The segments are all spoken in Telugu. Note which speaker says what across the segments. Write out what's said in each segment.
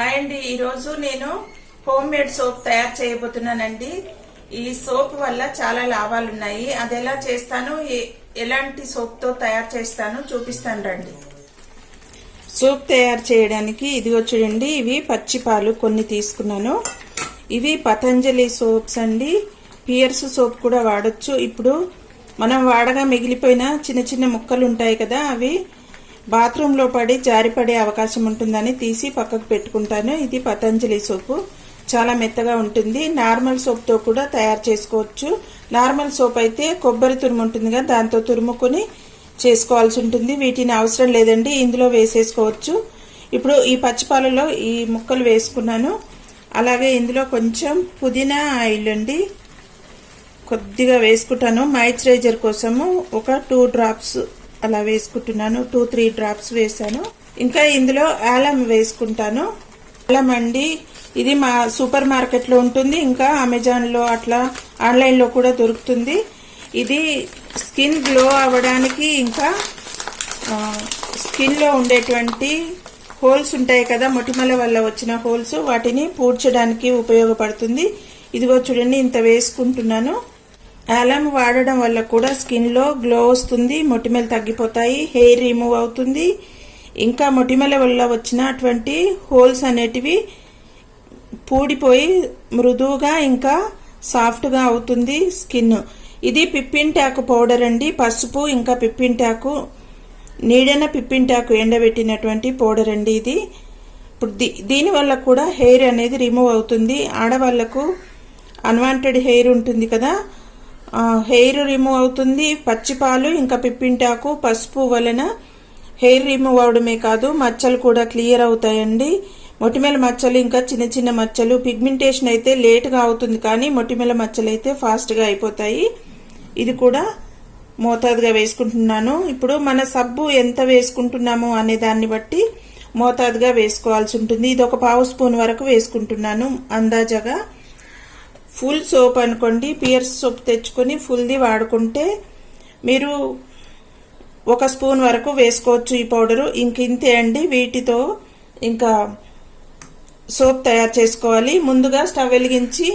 Speaker 1: హాయ్ అండి. ఈరోజు నేను హోమ్ మేడ్ సోప్ తయారు చేయబోతున్నానండి. ఈ సోప్ వల్ల చాలా లాభాలు ఉన్నాయి. అది ఎలా చేస్తాను? ఏ- ఎలాంటి సోప్తో తయారు చేస్తాను? చూపిస్తాను రండి. సోప్ తయారు చేయడానికి ఇదిగో చూడండి ఇవి పచ్చిపాలు కొన్ని తీసుకున్నాను. ఇవి పతంజలి సోప్స్ అండి. పియర్స్ సోప్ కూడా వాడొచ్చు. ఇప్పుడు మనం వాడగా మిగిలిపోయిన చిన్న చిన్న ముక్కలు ఉంటాయి కదా అవి బాత్రూంలో పడి జారిపడే అవకాశం ఉంటుందని తీసి పక్కకు పెట్టుకుంటాను. ఇది పతంజలి సోపు. చాలా మెత్తగా ఉంటుంది. నార్మల్ సోప్తో కూడా తయారు చేసుకోవచ్చు. నార్మల్ సోప్ అయితే కొబ్బరి తురుము ఉంటుంది కదా దాంతో తురుముకొని చేసుకోవాల్సి ఉంటుంది. వీటిని అవసరం లేదండి ఇందులో వేసేసుకోవచ్చు. ఇప్పుడు ఈ పచ్చిపాలలో ఈ ముక్కలు వేసుకున్నాను. అలాగే ఇందులో కొంచెం పుదీనా ఆయిల్ అండి. కొద్దిగా వేసుకుంటాను. మాయిశ్చరైజర్ కోసము ఒక టూ డ్రాప్స్ అలా వేసుకుంటున్నాను. టూ త్రీ డ్రాప్స్ వేసాను ఇంకా ఇందులో ఆలం వేసుకుంటాను. ఆలం అండి ఇది మా సూపర్ మార్కెట్లో ఉంటుంది. ఇంకా అమెజాన్లో అట్లా ఆన్లైన్లో కూడా దొరుకుతుంది. ఇది స్కిన్ గ్లో అవ్వడానికి ఇంకా స్కిన్లో ఉండేటువంటి హోల్స్ ఉంటాయి కదా మొటిమల వల్ల వచ్చిన హోల్స్ వాటిని పూడ్చడానికి ఉపయోగపడుతుంది. ఇదిగో చూడండి ఇంత వేసుకుంటున్నాను. ఆలం వాడడం వల్ల కూడా స్కిన్లో గ్లో వస్తుంది మొటిమలు తగ్గిపోతాయి హెయిర్ రిమూవ్ అవుతుంది. ఇంకా మొటిమల వల్ల వచ్చినటువంటి హోల్స్ అనేటివి పూడిపోయి మృదువుగా ఇంకా సాఫ్ట్గా అవుతుంది స్కిన్. ఇది పిప్పింటాకు పౌడర్ అండి. పసుపు ఇంకా పిప్పింటాకు నీడన పిప్పింటాకు ఎండబెట్టినటువంటి పౌడర్ అండి ఇది. ఇప్పుడు దీ దీనివల్ల కూడా హెయిర్ అనేది రిమూవ్ అవుతుంది. ఆడవాళ్ళకు అన్వాంటెడ్ హెయిర్ ఉంటుంది కదా హెయిర్ రిమూవ్ అవుతుంది పచ్చిపాలు ఇంకా పిప్పింటాకు పసుపు వలన. హెయిర్ రిమూవ్ అవడమే కాదు మచ్చలు కూడా క్లియర్ అవుతాయండి. మొటిమల మచ్చలు ఇంకా చిన్న చిన్న మచ్చలు. పిగ్మెంటేషన్ అయితే లేట్గా అవుతుంది కానీ మొటిమల మచ్చలు అయితే ఫాస్ట్గా అయిపోతాయి. ఇది కూడా మోతాదుగా వేసుకుంటున్నాను. ఇప్పుడు మన సబ్బు ఎంత వేసుకుంటున్నాము అనే దాన్ని బట్టి మోతాదుగా వేసుకోవాల్సి ఉంటుంది. ఇది ఒక పావు స్పూన్ వరకు వేసుకుంటున్నాను అందాజగా. ఫుల్ సోప్ అనుకోండి పియర్స్ సోప్ తెచ్చుకొని ఫుల్ది వాడుకుంటే మీరు ఒక స్పూన్ వరకు వేసుకోవచ్చు ఈ పౌడరు. ఇంక ఇంతే అండి. వీటితో ఇంకా సోప్ తయారు చేసుకోవాలి. ముందుగా స్టవ్ వెలిగించి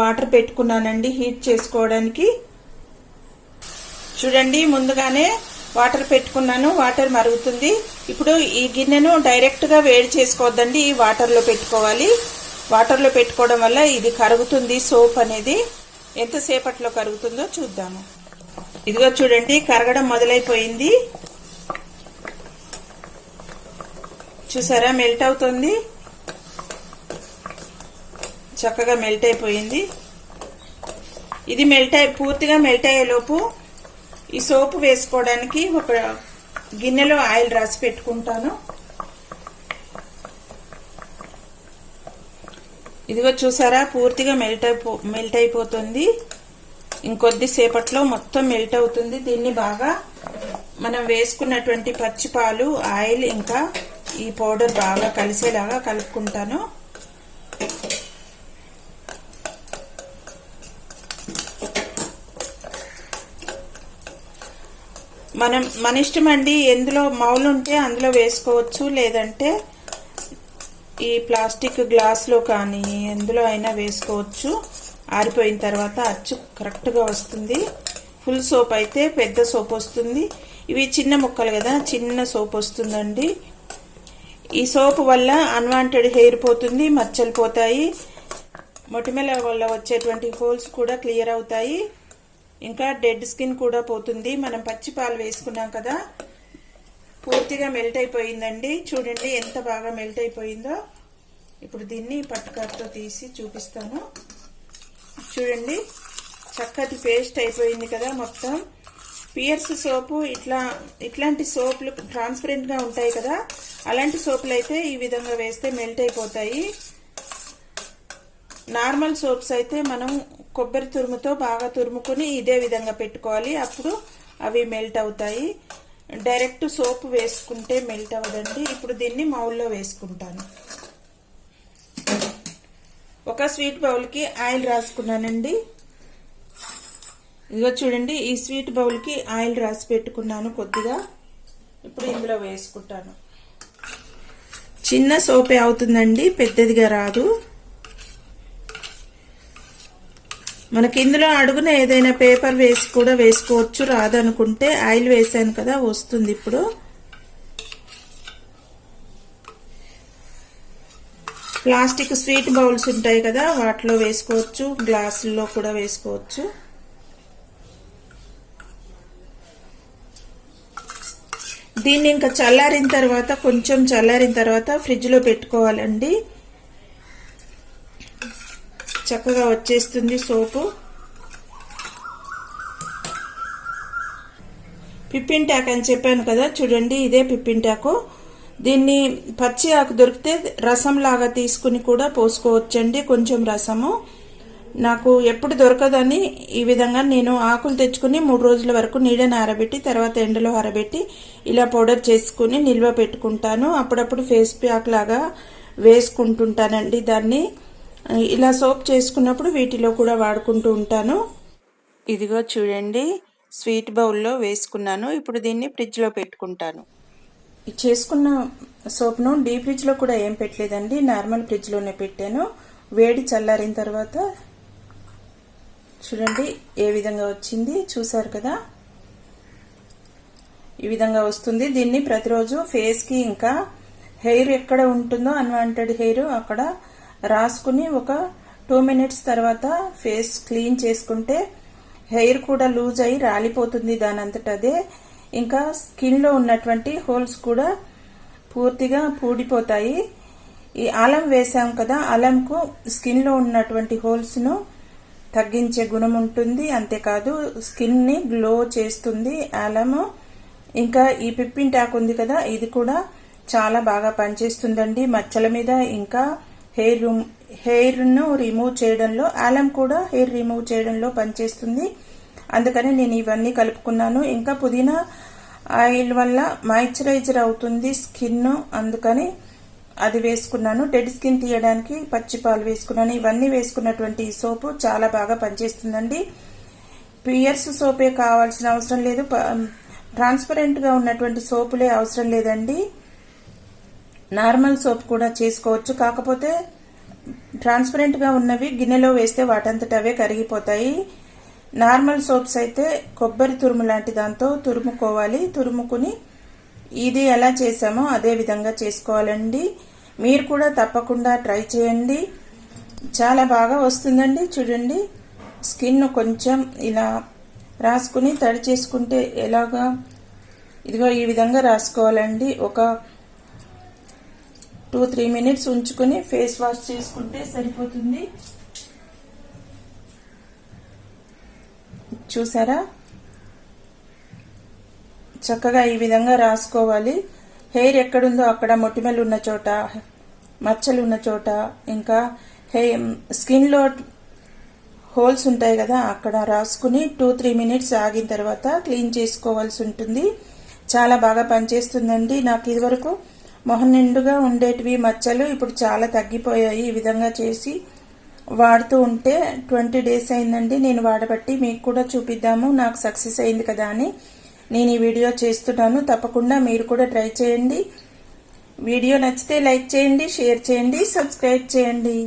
Speaker 1: వాటర్ పెట్టుకున్నానండి హీట్ చేసుకోవడానికి. చూడండి ముందుగానే వాటర్ పెట్టుకున్నాను. వాటర్ మరుగుతుంది. ఇప్పుడు ఈ గిన్నెను డైరెక్ట్గా వేడి చేసుకోవద్దండి. ఈ వాటర్లో పెట్టుకోవాలి. వాటర్లో పెట్టుకోవడం వల్ల ఇది కరుగుతుంది సోప్ అనేది. ఎంతసేపట్లో కరుగుతుందో చూద్దాము. ఇదిగో చూడండి కరగడం మొదలైపోయింది. చూసారా మెల్ట్ అవుతుంది. చక్కగా మెల్ట్ అయిపోయింది. ఇది మెల్ట్ అయి పూర్తిగా మెల్ట్ అయ్యేలోపు ఈ సోపు వేసుకోవడానికి ఒక గిన్నెలో ఆయిల్ రాసి పెట్టుకుంటాను. ఇదిగో చూసారా? పూర్తిగా మెల్ట్ అయిపో మెల్ట్ అయిపోతుంది. ఇంకొద్ది సేపట్లో మొత్తం మెల్ట్ అవుతుంది. దీన్ని బాగా మనం వేసుకున్నటువంటి పచ్చిపాలు ఆయిల్ ఇంకా ఈ పౌడర్ బాగా కలిసేలాగా కలుపుకుంటాను. మనం మన ఇష్టం అండి ఎందులో మౌలు ఉంటే అందులో వేసుకోవచ్చు. లేదంటే ఈ ప్లాస్టిక్ గ్లాస్లో కానీ ఎందులో అయినా వేసుకోవచ్చు. ఆరిపోయిన తర్వాత అచ్చు కరెక్ట్గా వస్తుంది. ఫుల్ సోప్ అయితే పెద్ద సోప్ వస్తుంది. ఇవి చిన్న ముక్కలు కదా చిన్న సోప్ వస్తుందండి. ఈ సోప్ వల్ల అన్వాంటెడ్ హెయిర్ పోతుంది మచ్చలు పోతాయి. మొటిమల వల్ల వచ్చేటువంటి హోల్స్ కూడా క్లియర్ అవుతాయి. ఇంకా డెడ్ స్కిన్ కూడా పోతుంది. మనం పచ్చి పాలు వేసుకున్నాం కదా పూర్తిగా మెల్ట్ అయిపోయిందండి. చూడండి ఎంత బాగా మెల్ట్ అయిపోయిందో. ఇప్పుడు దీన్ని పట్టుకర్తో తీసి చూపిస్తాను. చూడండి చక్కటి పేస్ట్ అయిపోయింది కదా మొత్తం. పియర్స్ సోపు ఇట్లా ఇట్లాంటి సోపులు ట్రాన్స్పరెంట్గా ఉంటాయి కదా. అలాంటి సోపులు అయితే ఈ విధంగా వేస్తే మెల్ట్ అయిపోతాయి. నార్మల్ సోప్స్ అయితే మనం కొబ్బరి తురుముతో బాగా తురుముకొని ఇదే విధంగా పెట్టుకోవాలి. అప్పుడు అవి మెల్ట్ అవుతాయి. డైరెక్ట్ సోప్ వేసుకుంటే మెల్ట్ అవ్వదండి. ఇప్పుడు దీన్ని మౌల్లో వేసుకుంటాను. ఒక స్వీట్ బౌల్కి ఆయిల్ రాసుకున్నానండి. ఇదిగో చూడండి ఈ స్వీట్ బౌల్కి ఆయిల్ రాసి పెట్టుకున్నాను కొద్దిగా. ఇప్పుడు ఇందులో వేసుకుంటాను. చిన్న సోపే అవుతుందండి పెద్దదిగా రాదు. మనకి ఇందులో అడుగున ఏదైనా పేపర్ వేసి కూడా వేసుకోవచ్చు రాదనుకుంటే ఆయిల్ వేసాను కదా వస్తుంది ఇప్పుడు. ప్లాస్టిక్ స్వీట్ బౌల్స్ ఉంటాయి కదా వాటిలో వేసుకోవచ్చు గ్లాసుల్లో కూడా వేసుకోవచ్చు. దీన్ని ఇంకా చల్లారిన తర్వాత కొంచెం చల్లారిన తర్వాత ఫ్రిడ్జ్లో పెట్టుకోవాలండి. చక్కగా వచ్చేస్తుంది సోపు. పిప్పింటాక్ అని చెప్పాను కదా చూడండి ఇదే పిప్పింటాకు దీన్ని పచ్చి ఆకు దొరికితే రసం లాగా తీసుకుని కూడా పోసుకోవచ్చండి కొంచెం రసము. నాకు ఎప్పుడు దొరకదని ఈ విధంగా నేను ఆకులు తెచ్చుకుని మూడు రోజుల వరకు నీడని ఆరబెట్టి తర్వాత ఎండలో ఆరబెట్టి ఇలా పౌడర్ చేసుకుని నిల్వ పెట్టుకుంటాను. అప్పుడప్పుడు ఫేస్ ప్యాక్ లాగా వేసుకుంటుంటానండి దాన్ని. ఇలా సోప్ చేసుకున్నప్పుడు వీటిలో కూడా వాడుకుంటూ ఉంటాను. ఇదిగో చూడండి స్వీట్ బౌల్లో వేసుకున్నాను. ఇప్పుడు దీన్ని ఫ్రిడ్జ్లో పెట్టుకుంటాను. చేసుకున్న సోప్ను డీ ఫ్రిడ్జ్లో కూడా ఏం పెట్టలేదండి నార్మల్ ఫ్రిడ్జ్లోనే పెట్టాను. వేడి చల్లారిన తర్వాత చూడండి ఏ విధంగా వచ్చింది చూసారు కదా? ఈ విధంగా వస్తుంది. దీన్ని ప్రతిరోజు ఫేస్కి ఇంకా హెయిర్ ఎక్కడ ఉంటుందో అన్వాంటెడ్ హెయిర్ అక్కడ రాసుకుని ఒక టూ మినిట్స్ తర్వాత ఫేస్ క్లీన్ చేసుకుంటే హెయిర్ కూడా లూజ్ అయి రాలిపోతుంది దాని అంతటా అదే ఇంకా స్కిన్లో ఉన్నటువంటి హోల్స్ కూడా పూర్తిగా పూడిపోతాయి. ఈ అలం వేసాం కదా అలంకు స్కిన్లో ఉన్నటువంటి హోల్స్ను తగ్గించే గుణం ఉంటుంది. అంతేకాదు స్కిన్ని గ్లో చేస్తుంది అలము. ఇంకా ఈ పిప్పింటాకు ఉంది కదా ఇది కూడా చాలా బాగా పనిచేస్తుందండి. మచ్చల మీద ఇంకా హెయిర్ హెయిర్ను రిమూవ్ చేయడంలో ఆలం కూడా హెయిర్ రిమూవ్ చేయడంలో పనిచేస్తుంది. అందుకని నేను ఇవన్నీ కలుపుకున్నాను. ఇంకా పుదీనా ఆయిల్ వల్ల మాయిశ్చరైజర్ అవుతుంది స్కిన్ అందుకని అది వేసుకున్నాను. డెడ్ స్కిన్ తీయడానికి పచ్చి పాలు వేసుకున్నాను. ఇవన్నీ వేసుకున్నటువంటి సోపు చాలా బాగా పనిచేస్తుందండి. పియర్స్ సోపే కావాల్సిన అవసరం లేదు. ట్రాన్స్పరెంట్గా ఉన్నటువంటి సోపులే అవసరం లేదండి. నార్మల్ సోప్ కూడా చేసుకోవచ్చు. కాకపోతే ట్రాన్స్పరెంట్గా ఉన్నవి గిన్నెలో వేస్తే వాటంతట అవే కరిగిపోతాయి. నార్మల్ సోప్స్ అయితే కొబ్బరి తురుము లాంటి దాంతో తురుముకోవాలి. తురుముకుని ఇది ఎలా చేసామో అదే విధంగా చేసుకోవాలండి. మీరు కూడా తప్పకుండా ట్రై చేయండి. చాలా బాగా వస్తుందండి. చూడండి. స్కిన్ కొంచెం ఇలా రాసుకుని తడి చేసుకుంటే ఎలాగా? ఇదిగో ఈ విధంగా రాసుకోవాలండి. ఒక టూ త్రీ మినిట్స్ ఉంచుకొని ఫేస్ వాష్ చేసుకుంటే సరిపోతుంది. చూసారా? చక్కగా ఈ విధంగా రాసుకోవాలి. హెయిర్ ఎక్కడుందో అక్కడ మొటిమలు ఉన్న చోట మచ్చలు ఉన్న చోట ఇంకా హెయిర్ స్కిన్లో హోల్స్ ఉంటాయి కదా అక్కడ రాసుకుని టూ త్రీ మినిట్స్ ఆగిన తర్వాత క్లీన్ చేసుకోవాల్సి ఉంటుంది. చాలా బాగా పనిచేస్తుందండి. నాకు ఇదివరకు మొహం నిండుగా ఉండేటివి మచ్చలు ఇప్పుడు చాలా తగ్గిపోయాయి ఈ విధంగా చేసి వాడుతూ ఉంటే ట్వంటీ డేస్ అయిందండి. నేను వాడబట్టి మీకు కూడా చూపిద్దాము. నాకు సక్సెస్ అయింది కదా అని నేను ఈ వీడియో చేస్తున్నాను. తప్పకుండా మీరు కూడా ట్రై చేయండి. వీడియో నచ్చితే లైక్ చేయండి షేర్ చేయండి సబ్స్క్రైబ్ చేయండి.